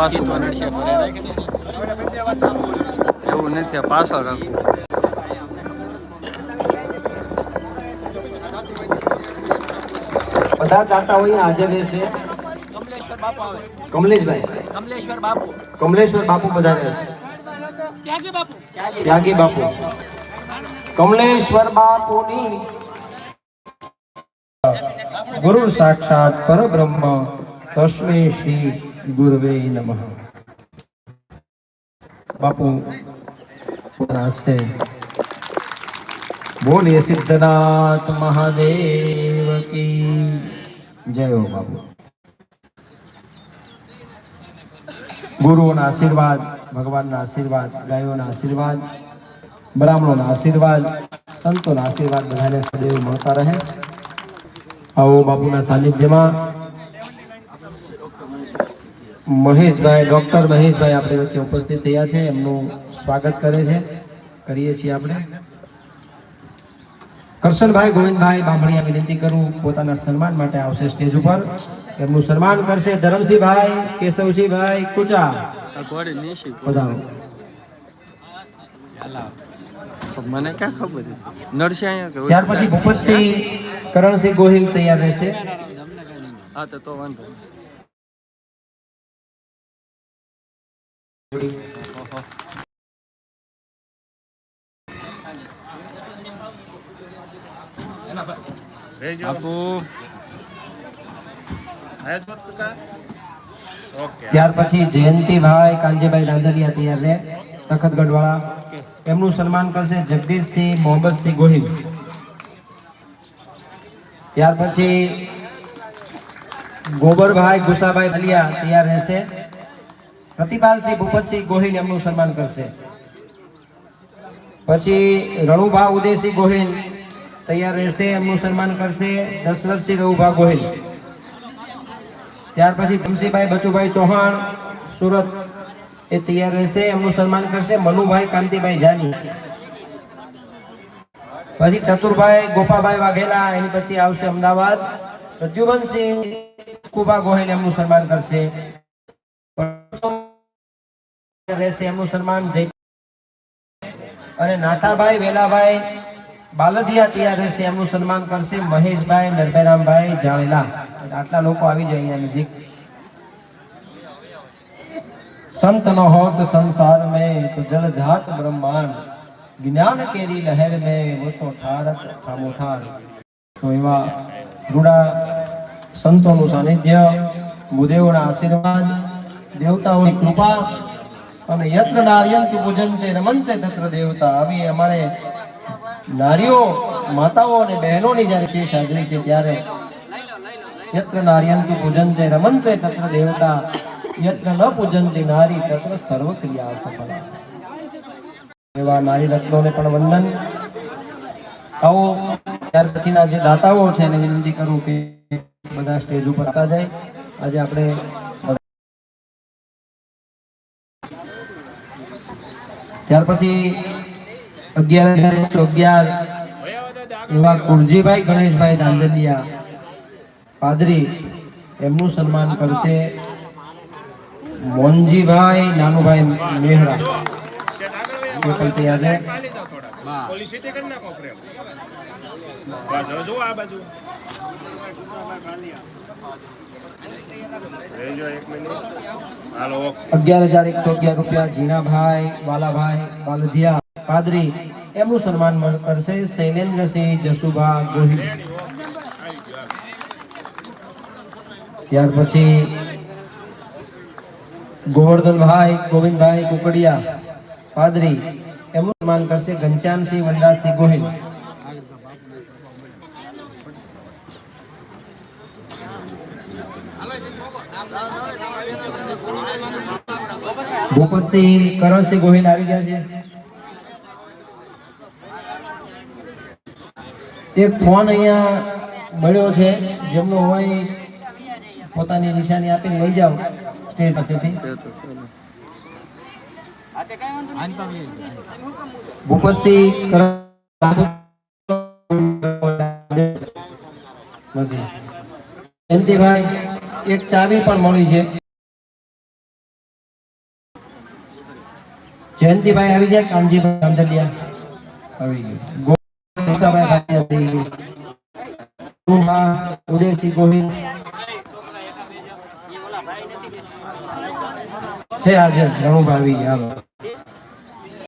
પાછું. એવું નથી પાછળ રાખવું. બધા દાતાઓ હાજર રહેશે કમલેશ્વર બાપુ કમલેશભાઈ કમલેશ્વર બાપુ કમલેશ્વર બાપુ બધા રહેશે ત્યાગી બાપુ. ત્યાગી બાપુ કમલેશ્વર બાપુની ગુરુ સાક્ષાત પરબ્રહ્મ તસ્મે શ્રી ગુરવે નમઃ બાપુ પોતાના હસ્તે બોલીએ સિદ્ધનાથ મહાદેવ કી જય હો બાપુ ગુરુઓના આશીર્વાદ ભગવાનના આશીર્વાદ ગાયોના આશીર્વાદ બ્રાહ્મણોના આશીર્વાદ સંતોના આશીર્વાદ બધાને સદૈવ મળતા રહે આવો બાપુના સાનિધ્યમાં મહેશભાઈ ડોક્ટર મહેશભાઈ આપણી વચ્ચે ઉપસ્થિત થયા છે. એમનું સ્વાગત કરે છે. કરીએ છીએ આપણે. કરશનભાઈ ગોવિંદભાઈ બામણીયા વિનંતી કરું પોતાના સન્માન માટે આવશે સ્ટેજ ઉપર. એમનું સન્માન કરશે ધરમસિંહભાઈ કેશવસિંહભાઈ કુચા. મને ક્યાં ખબર કે ત્યાર પછી ભૂપતસિંહ કરણસિંહ ગોહિલ તૈયાર રહેશે. હા તો તો વાંધો ત્યાર પછી જયંતિભાઈ કાનજીભાઈ રાંધરિયા તૈયાર રહે. તખતગઢ વાળા એમનું સન્માન કરશે જગદીશસિંહ મોહમ્મદસિંહ ગોહિલ. ત્યાર પછી ગોબરભાઈ ગુસાભાઈ ભલિયા તૈયાર રહેશે. પ્રતિપાલસિંહ ભૂપતસિંહ ગોહિલ એમનું સન્માન કરશે. પછી રણુભા ઉદયસિંહ ગોહિલ તૈયાર રહેશે, એમનું સન્માન કરશે દશરથસિંહ રઘુભા ગોહિલ. ત્યાર પછી ધમસીભાઈ બચુભાઈ ચૌહાણ સુરત એ તૈયાર રહેશે, એમનું સન્માન કરશે મનુભાઈ કાંતિભાઈ જાની. પછી ચતુરભાઈ ગોપાભાઈ વાઘેલા, એની પછી આવશે અમદાવાદ. પ્રદ્યુમનસિંહ કુબા ગોહિલ એમનું સન્માન કરશે. રહેશે એમનું સન્માન જય અને નાથાભાઈ વેલાભાઈ બાલદિયા તૈયાર રહેશે એમનું સન્માન કરશે મહેશભાઈ નરભયરામભાઈ જાવેલા આટલા લોકો આવી જાય અહીંયા નજીક સંત ન હોત સંસાર में तो जल जात ब्रह्मांड જ્ઞાન કેરી લહેર में वो तो ઠારત ઠામોઠાર તો એવા રૂડા સંતોનું સાનિધ્ય ભૂદેવોના આશીર્વાદ દેવતાઓની કૃપા અને યત્ર નાર્યંતુ પૂજંતે રમંતે તત્ર દેવતા. આવી અમારે નારીઓ, માતાઓ અને બહેનોની જ્યારે શેષ હાજરી છે ત્યારે યત્ર નાર્યંતુ પૂજંતે રમંતે તત્ર દેવતા, યત્ર ન પૂજંતી નારી તત્ર સર્વ ક્રિયા સફળ એવા નારી રત્નોને પણ વંદન. આવો, ત્યાર પછીના જે દાતાઓ છે એને વિનંતી કરું કે બધા સ્ટેજ ઉપર આવતા જાય. આજે આપણે ત્યાર પછી અગિયાર અગિયાર એવા કુરજીભાઈ ગણેશભાઈ ધાંધલિયા પાદરી, એમનું સન્માન કરશે મોનજીભાઈ નાનુભાઈ મેહરા. તૈયાર છે. અગિયાર હજાર એકસો અગિયાર રૂપિયા જીણાભાઈ વાલાભાઈ વાલધિયા પાદરી ગોહિલ. ત્યાર પછી ગોવર્ધનભાઈ, ગોવિંદભાઈ કુકડિયા, પાદરી, એમનું સન્માન કરશે ઘનશ્યામસિંહ વનરાજસિંહ ગોહિલ. ભૂપતસિંહ કરણસિંહ ગોહિલ આવી ગયા છે. એક ફોન અહીંયા મળ્યો છે, જેમનો હોય પોતાની નિશાની આપીને લઈ જાઓ સ્ટેજ પાસેથી. ભૂપતસિંહ એક ચાવી પણ મળી છે. જયંતિભાઈ આવી ગયા કાનજીભાઈ કાંદલિયા આવી ગયું. ઉદયસિંહ ગોહિલ. છે આજે રણુભાઈ આવી ગયા.